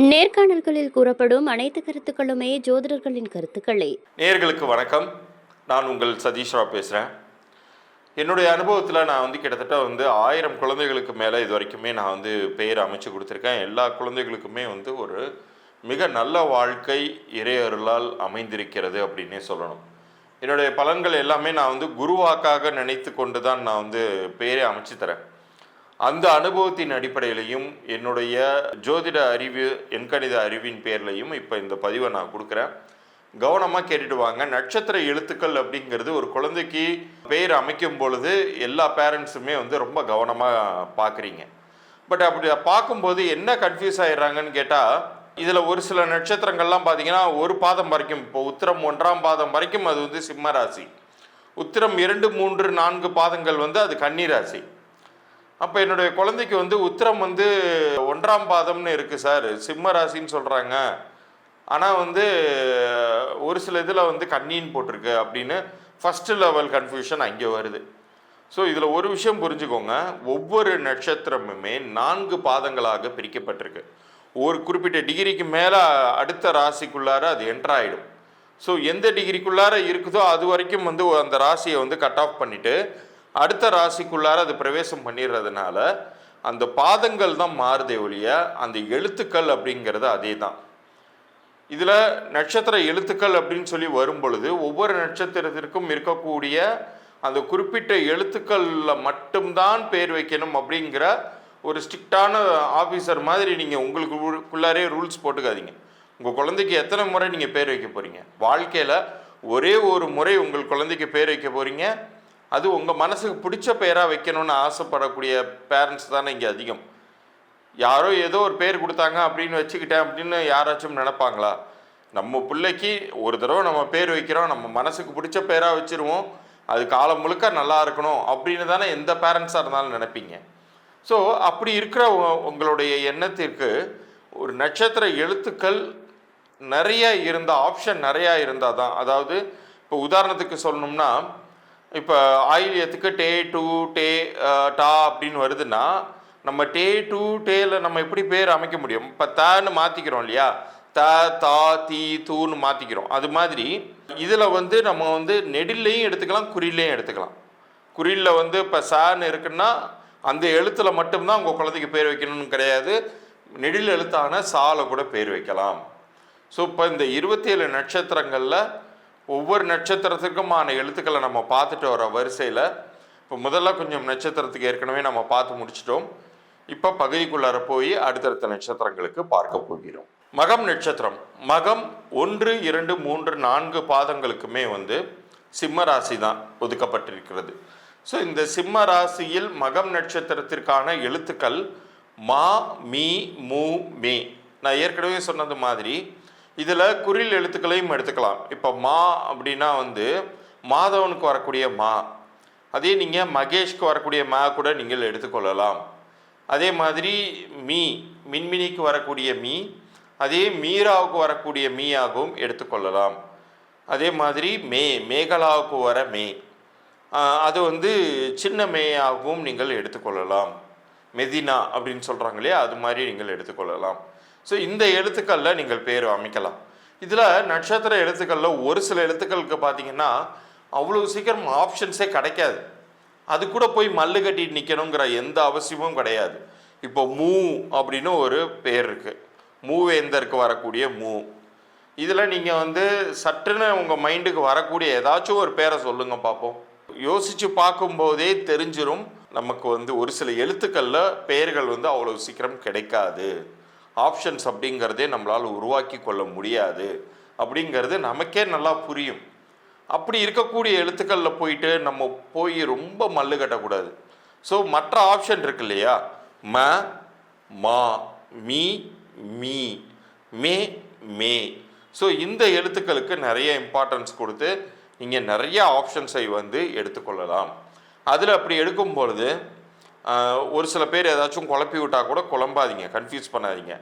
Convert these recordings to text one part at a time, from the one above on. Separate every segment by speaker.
Speaker 1: நேர்காணல்களில் கூறப்படும் அனைத்து கருத்துக்களுமே ஜோதிடர்களின் கருத்துக்களே.
Speaker 2: நேர்களுக்கு வணக்கம். நான் உங்கள் சதீஷ் பேசுகிறேன் என்னுடைய அனுபவத்தில் நான் வந்து கிட்டத்தட்ட வந்து ஆயிரம் குழந்தைகளுக்கு மேலே இது வரைக்குமே நான் வந்து பெயர் அமைச்சு கொடுத்துருக்கேன். எல்லா குழந்தைகளுக்குமே வந்து ஒரு மிக நல்ல வாழ்க்கை இறையருளால் அமைந்திருக்கிறது அப்படின்னே சொல்லணும். என்னுடைய பலன்கள் எல்லாமே நான் வந்து குருவாக்காக நினைத்து கொண்டு தான் நான் வந்து பெயரை அமைச்சு தரேன். அந்த அனுபவத்தின் அடிப்படையிலையும் என்னுடைய ஜோதிட அறிவு எண்கணித அறிவின் பேர்லையும் இப்போ இந்த பதிவை நான் கொடுக்குறேன். கவனமாக கேட்டுட்டு வாங்க. நட்சத்திர எழுத்துக்கள் அப்படிங்கிறது ஒரு குழந்தைக்கு பெயர் அமைக்கும் பொழுது எல்லா பேரண்ட்ஸுமே வந்து ரொம்ப கவனமாக பார்க்குறீங்க பட் அப்படி பார்க்கும்போது என்ன கன்ஃபியூஸ் ஆயிடுறாங்கன்னு கேட்டால் இதில் ஒரு சில நட்சத்திரங்கள்லாம் பார்த்தீங்கன்னா ஒரு பாதம் வரைக்கும் இப்போ உத்திரம் ஒன்றாம் பாதம் வரைக்கும் அது வந்து சிம்ம ராசி. உத்திரம் இரண்டு மூன்று நான்கு பாதங்கள் வந்து அது கன்னிராசி. அப்போ என்னுடைய குழந்தைக்கு வந்து உத்திரம் வந்து ஒன்றாம் பாதம்னு இருக்குது சார். சிம்ம ராசின்னு சொல்கிறாங்க ஆனால் வந்து ஒரு சில இதில் வந்து கண்ணின்னு போட்டிருக்கு அப்படின்னு ஃபஸ்ட்டு லெவல் கன்ஃபியூஷன் அங்கே வருது. ஸோ இதில் ஒரு விஷயம் புரிஞ்சுக்கோங்க. ஒவ்வொரு நட்சத்திரமுமே நான்கு பாதங்களாக பிரிக்கப்பட்டிருக்கு. ஒரு குறிப்பிட்ட டிகிரிக்கு மேலே அடுத்த ராசிக்குள்ளார அது என்டர் ஆகிடும் ஸோ எந்த டிகிரிக்குள்ளார இருக்குதோ அது வரைக்கும் வந்து அந்த ராசியை வந்து கட் ஆஃப் பண்ணிவிட்டு அடுத்த ராசிக்குள்ளார அது பிரவேசம் பண்ணிடுறதுனால அந்த பாதங்கள் தான் மாறுதே ஒழிய அந்த எழுத்துக்கள் அப்படிங்கிறது அதே தான். இதில் நட்சத்திர எழுத்துக்கள் அப்படின்னு சொல்லி வரும் பொழுது ஒவ்வொரு நட்சத்திரத்திற்கும் இருக்கக்கூடிய அந்த குறிப்பிட்ட எழுத்துக்களில் மட்டும்தான் பேர் வைக்கணும் அப்படிங்கிற ஒரு ஸ்ட்ரிக்டான ஆஃபீஸர் மாதிரி நீங்கள் உங்களுக்கு உள்ளாரே ரூல்ஸ் போட்டுக்காதீங்க. உங்கள் குழந்தைக்கு எத்தனை முறை நீங்கள் பேர் வைக்க போகிறீங்க வாழ்க்கையில் ஒரே ஒரு முறை உங்கள் குழந்தைக்கு பேர் வைக்க போகிறீங்க அது உங்கள் மனசுக்கு பிடிச்ச பேராக வைக்கணும்னு ஆசைப்படக்கூடிய பேரண்ட்ஸ் தானே இங்கே அதிகம். யாரோ ஏதோ ஒரு பேர் கொடுத்தாங்க அப்படின்னு வச்சுக்கிட்டேன் அப்படின்னு யாராச்சும் நினைப்பாங்களா? நம்ம பிள்ளைக்கு ஒரு தடவை நம்ம பேர் வைக்கிறோம் நம்ம மனசுக்கு பிடிச்ச பேராக வச்சிருவோம் அது காலம் முழுக்க நல்லா இருக்கணும் அப்படின்னு தானே எந்த பேரண்ட்ஸாக இருந்தாலும் நினைப்பீங்க. ஸோ அப்படி இருக்கிற உங்களுடைய எண்ணத்திற்கு ஒரு நட்சத்திர எழுத்துக்கள் நிறைய இருந்தால் ஆப்ஷன் நிறையா இருந்தால் தான் அதாவது இப்போ உதாரணத்துக்கு சொல்லணும்னா இப்போ ஆயிலியத்துக்கு டே டூ டே டா அப்படின்னு வருதுன்னா நம்ம டே டூ டேல நம்ம எப்படி பேர் அமைக்க முடியும்? இப்போ தான்னு மாற்றிக்கிறோம் இல்லையா? த தா தி தூன்னு மாற்றிக்கிறோம் அது மாதிரி இதில் வந்து நம்ம வந்து நெடில்லையும் எடுத்துக்கலாம் குறிலையும் எடுத்துக்கலாம். குறியில் வந்து இப்போ சான்னு இருக்குன்னா அந்த எழுத்தில் மட்டும்தான் உங்கள் குழந்தைக்கு பேர் வைக்கணும்னு கிடையாது. நெடில் எழுத்தான சால கூட பேர் வைக்கலாம். ஸோ இப்போ இந்த இருபத்தி ஏழு நட்சத்திரங்களில் ஒவ்வொரு நட்சத்திரத்துக்குமான எழுத்துக்களை நம்ம பார்த்துட்டு வர வரிசையில் இப்போ முதல்ல கொஞ்சம் நட்சத்திரத்துக்கு ஏற்கனவே நம்ம பார்த்து முடிச்சிட்டோம். இப்போ பகுதிக்குள்ளார போய் அடுத்தடுத்த நட்சத்திரங்களுக்கு பார்க்க போகிறோம். மகம் நட்சத்திரம். மகம் ஒன்று இரண்டு மூன்று நான்கு பாதங்களுக்குமே வந்து சிம்ம ராசி தான் ஒதுக்கப்பட்டிருக்கிறது. ஸோ இந்த சிம்ம ராசியில் மகம் நட்சத்திரத்திற்கான எழுத்துக்கள் மா மீ மூ மே. நான் ஏற்கனவே சொன்னது மாதிரி இதில் குறில் எழுத்துக்களையும் எடுத்துக்கலாம். இப்போ மா அப்படின்னா வந்து மாதவனுக்கு வரக்கூடிய மா. அதே நீங்கள் மகேஷ்க்கு வரக்கூடிய மா கூட நீங்கள் எடுத்துக்கொள்ளலாம். அதே மாதிரி மீ மின்மினிக்கு வரக்கூடிய மீ அதே மீராவுக்கு வரக்கூடிய மீயாகவும் எடுத்துக்கொள்ளலாம். அதே மாதிரி மே மேகலாவுக்கு வர மே. அது வந்து சின்ன மேயாகவும் நீங்கள் எடுத்துக்கொள்ளலாம். மெதினா அப்படின்னு சொல்கிறாங்களே அது மாதிரி நீங்கள் எடுத்துக்கொள்ளலாம். ஸோ இந்த எழுத்துக்களில் நீங்கள் பேர் அமைக்கலாம். இதில் நட்சத்திர எழுத்துக்களில் ஒரு சில எழுத்துக்களுக்கு பார்த்தீங்கன்னா அவ்வளோ சீக்கிரம் ஆப்ஷன்ஸே கிடைக்காது. அது கூட போய் மல்லு கட்டிட்டு நிற்கணுங்கிற எந்த அவசியமும் கிடையாது. இப்போ மூ அப்படின்னு ஒரு பேர் இருக்குது மூவேந்தருக்கு வரக்கூடிய மூ. இதில் நீங்கள் வந்து சற்றுன்னு உங்கள் மைண்டுக்கு வரக்கூடிய ஏதாச்சும் ஒரு பேரை சொல்லுங்கள் பார்ப்போம் யோசித்து பார்க்கும்போதே தெரிஞ்சிடும் நமக்கு வந்து ஒரு சில எழுத்துக்களில் பெயர்கள் வந்து அவ்வளோ சீக்கிரம் கிடைக்காது. ஆப்ஷன்ஸ் அப்படிங்கிறதே நம்மளால் உருவாக்கி கொள்ள முடியாது. அப்படிங்கிறது நமக்கே நல்லா புரியும். அப்படி இருக்கக்கூடிய எழுத்துக்களில் போயிட்டு நம்ம போய் ரொம்ப மல்லு கட்டக்கூடாது. ஸோ மற்ற ஆப்ஷன் இருக்கு இல்லையா? ம மா மீ மீ மே மே. ஸோ இந்த எழுத்துக்களுக்கு நிறைய இம்பார்ட்டன்ஸ் கொடுத்து நீங்கள் நிறைய ஆப்ஷன்ஸை வந்து எடுத்துக்கொள்ளலாம். அதில் அப்படி எடுக்கும் பொழுது ஒரு சில பேர் ஏதாச்சும் குழப்பி விட்டால் கூட குழம்பாதீங்க கன்ஃபியூஸ் பண்ணாதீங்க.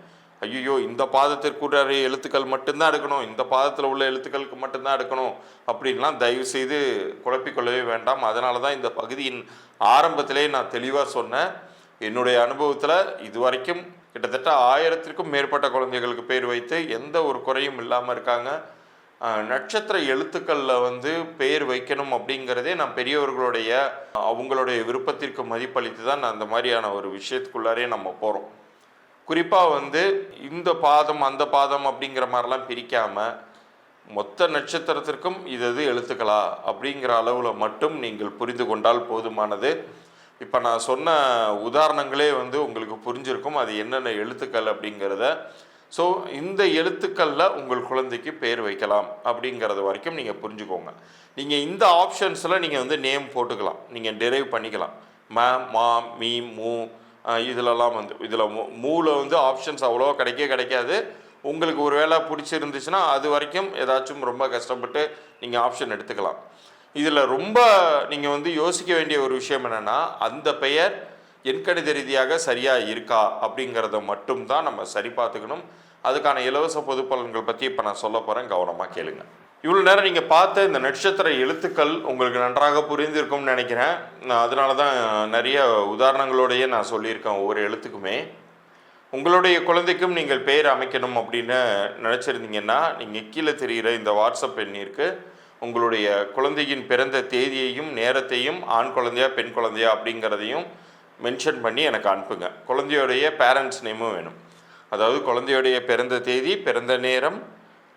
Speaker 2: ஐயோ இந்த பாதத்திற்குரிய எழுத்துக்கள் மட்டும்தான் எடுக்கணும் இந்த பாதத்தில் உள்ள எழுத்துக்களுக்கு மட்டும்தான் எடுக்கணும் அப்படின்லாம் தயவு செய்து குழப்பிக்கொள்ளவே வேண்டாம். அதனால தான் இந்த பகுதியின் ஆரம்பத்திலே நான் தெளிவாக சொன்னேன். என்னுடைய அனுபவத்தில் இதுவரைக்கும் கிட்டத்தட்ட ஆயிரத்திற்கும் மேற்பட்ட குழந்தைகளுக்கு பேர் வைத்து எந்த ஒரு குறையும் இல்லாமல் இருக்காங்க. நட்சத்திர எழுத்துக்களில் வந்து பெயர் வைக்கணும் அப்படிங்கிறதே நான் பெரியவர்களுடைய அவங்களுடைய விருப்பத்திற்கு மதிப்பளித்து தான் அந்த மாதிரியான ஒரு விஷயத்துக்குள்ளாரே நம்ம போகிறோம் குறிப்பாக வந்து இந்த பாதம் அந்த பாதம் அப்படிங்கிற மாதிரிலாம் பிரிக்காமல் மொத்த நட்சத்திரத்திற்கும் இது இது எழுத்துக்களா அப்படிங்கிற அளவில் மட்டும் நீங்கள் புரிந்து கொண்டால் போதுமானது. இப்போ நான் சொன்ன உதாரணங்களே வந்து உங்களுக்கு புரிஞ்சிருக்கும். அது என்னென்ன எழுத்துக்கள் அப்படிங்கிறத ஸோ இந்த எழுத்துக்களில் உங்கள் குழந்தைக்கு பேர் வைக்கலாம் அப்படிங்கிறது வரைக்கும் நீங்கள் புரிஞ்சுக்கோங்க. நீங்கள் இந்த ஆப்ஷன்ஸில் நீங்கள் வந்து நேம் போட்டுக்கலாம். நீங்கள் டெரைவ் பண்ணிக்கலாம். ம மா மீ மூ அஹ் வந்து இதில் மூல வந்து ஆப்ஷன்ஸ் அவ்வளோவா கிடைக்கவே கிடைக்காது. உங்களுக்கு ஒரு வேளை பிடிச்சிருந்துச்சுன்னா அது வரைக்கும் ஏதாச்சும் ரொம்ப கஷ்டப்பட்டு நீங்கள் ஆப்ஷன் எடுத்துக்கலாம். இதில் ரொம்ப நீங்கள் வந்து யோசிக்க வேண்டிய ஒரு விஷயம் என்னென்னா அந்த பெயர் எண்கணித ரீதியாக சரியாக இருக்கா அப்படிங்கிறத மட்டும்தான் நம்ம சரி பார்த்துக்கணும். அதுக்கான இலவச பொது பலன்கள் பற்றி இப்போ நான் சொல்ல போகிறேன் கவனமாக கேளுங்க. இவ்வளோ நேரம் நீங்கள் பார்த்த இந்த நட்சத்திர எழுத்துக்கள் உங்களுக்கு நன்றாக புரிந்திருக்கும்னு நினைக்கிறேன். நான் அதனால தான் நிறைய உதாரணங்களோடையே நான் சொல்லியிருக்கேன் ஒவ்வொரு எழுத்துக்குமே. உங்களுடைய குழந்தைக்கும் நீங்கள் பெயர் அமைக்கணும் அப்படின்னு நினச்சிருந்தீங்கன்னா நீங்கள் கீழே தெரிகிற இந்த வாட்ஸ்அப் எண்ணிற்கு உங்களுடைய குழந்தையின் பிறந்த தேதியையும் நேரத்தையும் ஆண் குழந்தையா பெண் குழந்தையா அப்படிங்கிறதையும் மென்ஷன் பண்ணி எனக்கு அனுப்புங்க. குழந்தையோடைய பேரண்ட்ஸ் நேமும் வேணும். அதாவது குழந்தையுடைய பிறந்த தேதி பிறந்த நேரம்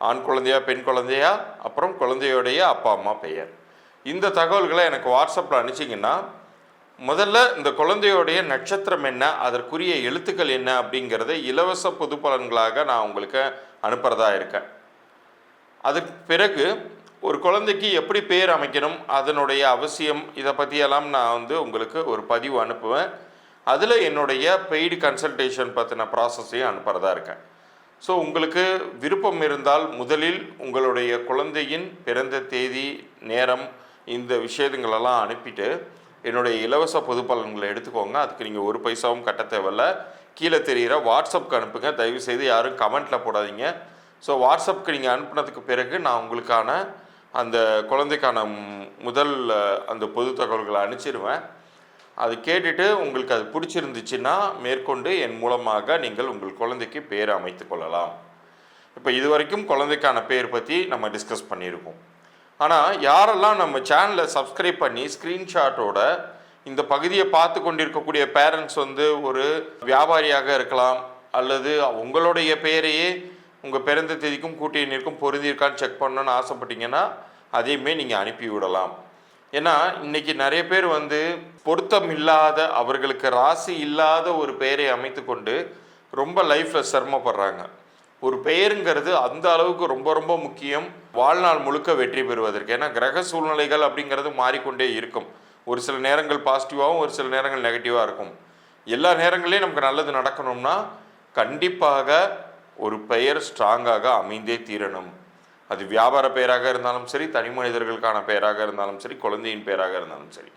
Speaker 2: ஆண் குழந்தையா பெண் குழந்தையா அப்புறம் குழந்தையுடைய அப்பா அம்மா பெயர். இந்த தகவல்களை எனக்கு வாட்ஸ்அப்பில் அனுப்பிச்சிங்கன்னா முதல்ல இந்த குழந்தையோடைய நட்சத்திரம் என்ன அதற்குரிய எழுத்துக்கள் என்ன அப்படிங்கிறத இலவச பொது பலன்களாக நான் உங்களுக்கு அனுப்புகிறதா இருக்கேன். அதுக்கு பிறகு ஒரு குழந்தைக்கு எப்படி பேர் அமைக்கணும் அதனுடைய அவசியம் இதை பற்றியெல்லாம் நான் வந்து உங்களுக்கு ஒரு பதிவு அனுப்புவேன். அதில் என்னுடைய பெய்டு கன்சல்டேஷன் பற்றின ப்ராசஸையும் அனுப்புகிறதா இருக்கேன். ஸோ உங்களுக்கு விருப்பம் இருந்தால் முதலில் உங்களுடைய குழந்தையின் பிறந்த தேதி நேரம் இந்த விஷயங்களெல்லாம் அனுப்பிட்டு என்னுடைய இலவச பொது பலன்களை எடுத்துக்கோங்க. அதுக்கு நீங்கள் ஒரு பைசாவும் கட்ட தேவையில்ல. கீழே தெரிகிற வாட்ஸ்அப்க்கு அனுப்புங்க. தயவுசெய்து யாரும் கமெண்ட்டில் போடாதீங்க. ஸோ வாட்ஸ்அப்க்கு நீங்கள் அனுப்புனதுக்கு பிறகு நான் உங்களுக்கான அந்த குழந்தைக்கான முதல் அந்த பொது தகவல்களை அனுப்பிச்சிருவேன். அது கேட்டுட்டு உங்களுக்கு அது பிடிச்சிருந்துச்சுன்னா மேற்கொண்டு என் மூலமாக நீங்கள் உங்கள் குழந்தைக்கு பேர் அமைத்து கொள்ளலாம். இப்போ இது வரைக்கும் குழந்தைக்கான பேர் பற்றி நம்ம டிஸ்கஸ் பண்ணியிருக்கோம். ஆனால் யாரெல்லாம் நம்ம சேனலை சப்ஸ்கிரைப் பண்ணி ஸ்க்ரீன்ஷாட்டோட இந்த பகுதியை பார்த்து கொண்டிருக்கக்கூடிய பேரண்ட்ஸ் வந்து ஒரு வியாபாரியாக இருக்கலாம் அல்லது உங்களுடைய பெயரையே உங்கள் பிறந்த தேதிக்கும் கூட்டியினருக்கும் பொருந்திருக்கான்னு செக் பண்ணணும்னு ஆசைப்பட்டீங்கன்னா அதையுமே நீங்கள் அனுப்பி விடலாம் ஏன்னா இன்னைக்கு நிறைய பேர் வந்து பொருத்தம் இல்லாத அவர்களுக்கு ராசி இல்லாத ஒரு பெயரை அமைத்து கொண்டு ரொம்ப லைஃப்பில் சிரமப்படுறாங்க. ஒரு பெயருங்கிறது அந்த அளவுக்கு ரொம்ப ரொம்ப முக்கியம். வாழ்நாள் முழுக்க வெற்றி பெறுவதற்கு. ஏன்னா கிரக சூழ்நிலைகள் அப்படிங்கிறது மாறிக்கொண்டே இருக்கும். ஒரு சில நேரங்கள் பாசிட்டிவாகவும் ஒரு சில நேரங்கள் நெகட்டிவாக இருக்கும். எல்லா நேரங்களையும் நமக்கு நல்லது நடக்கணும்னா கண்டிப்பாக ஒரு பெயர் ஸ்ட்ராங்காக அமைந்தே தீரணும். அது வியாபார பெயராக இருந்தாலும் சரி தனி மனிதர்களுக்கான பெயராக இருந்தாலும் சரி குழந்தையின் பெயராக இருந்தாலும் சரி.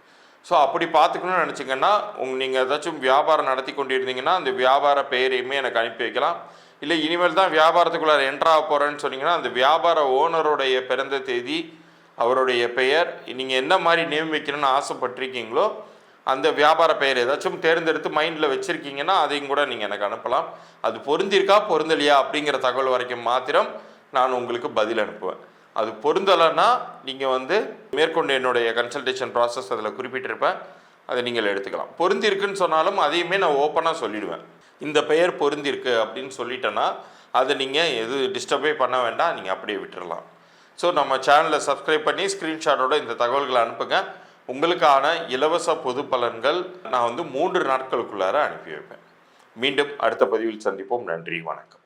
Speaker 2: ஸோ அப்படி பார்த்துக்கணும்னு நினச்சிங்கன்னா உங்க நீங்கள் ஏதாச்சும் வியாபாரம் நடத்தி கொண்டிருந்தீங்கன்னா அந்த வியாபார பெயரையுமே எனக்கு அனுப்பி வைக்கலாம். இல்லை இனிமேல் தான் வியாபாரத்துக்குள்ளார என்ட்ராக போகிறேன்னு சொன்னீங்கன்னா அந்த வியாபார ஓனருடைய பிறந்த தேதி அவருடைய பெயர் நீங்கள் என்ன மாதிரி நேம் வைக்கணும்னு ஆசைப்பட்டிருக்கீங்களோ அந்த வியாபார பெயர் ஏதாச்சும் தேர்ந்தெடுத்து மைண்டில் வச்சுருக்கீங்கன்னா அதையும் கூட நீங்கள் எனக்கு அனுப்பலாம். அது பொருந்திருக்கா பொருந்தலையா அப்படிங்கிற தகவல் வரைக்கும் மாத்திரம் நான் உங்களுக்கு பதில் அனுப்புவேன். அது பொருந்தலைன்னா நீங்கள் வந்து மேற்கொண்டு என்னுடைய கன்சல்டேஷன் ப்ராசஸ் அதில் குறிப்பிட்டிருப்பேன். அதை நீங்கள் எடுத்துக்கலாம். பொருந்திருக்குன்னு சொன்னாலும் அதையுமே நான் ஓப்பனாக சொல்லிடுவேன். இந்த பெயர் பொருந்திருக்கு அப்படின்னு சொல்லிட்டேன்னா அதை நீங்கள் எது டிஸ்டர்பே பண்ண வேண்டாம் நீங்கள் அப்படியே விட்டுறலாம். ஸோ நம்ம சேனலை சப்ஸ்கிரைப் பண்ணி ஸ்க்ரீன்ஷாட்டோட இந்த தகவல்களை அனுப்புங்க. உங்களுக்கான இலவச பொது பலன்கள் நான் வந்து மூன்று நாட்களுக்குள்ளார அனுப்பி வைப்பேன். மீண்டும் அடுத்த பதிவில் சந்திப்போம். நன்றி வணக்கம்.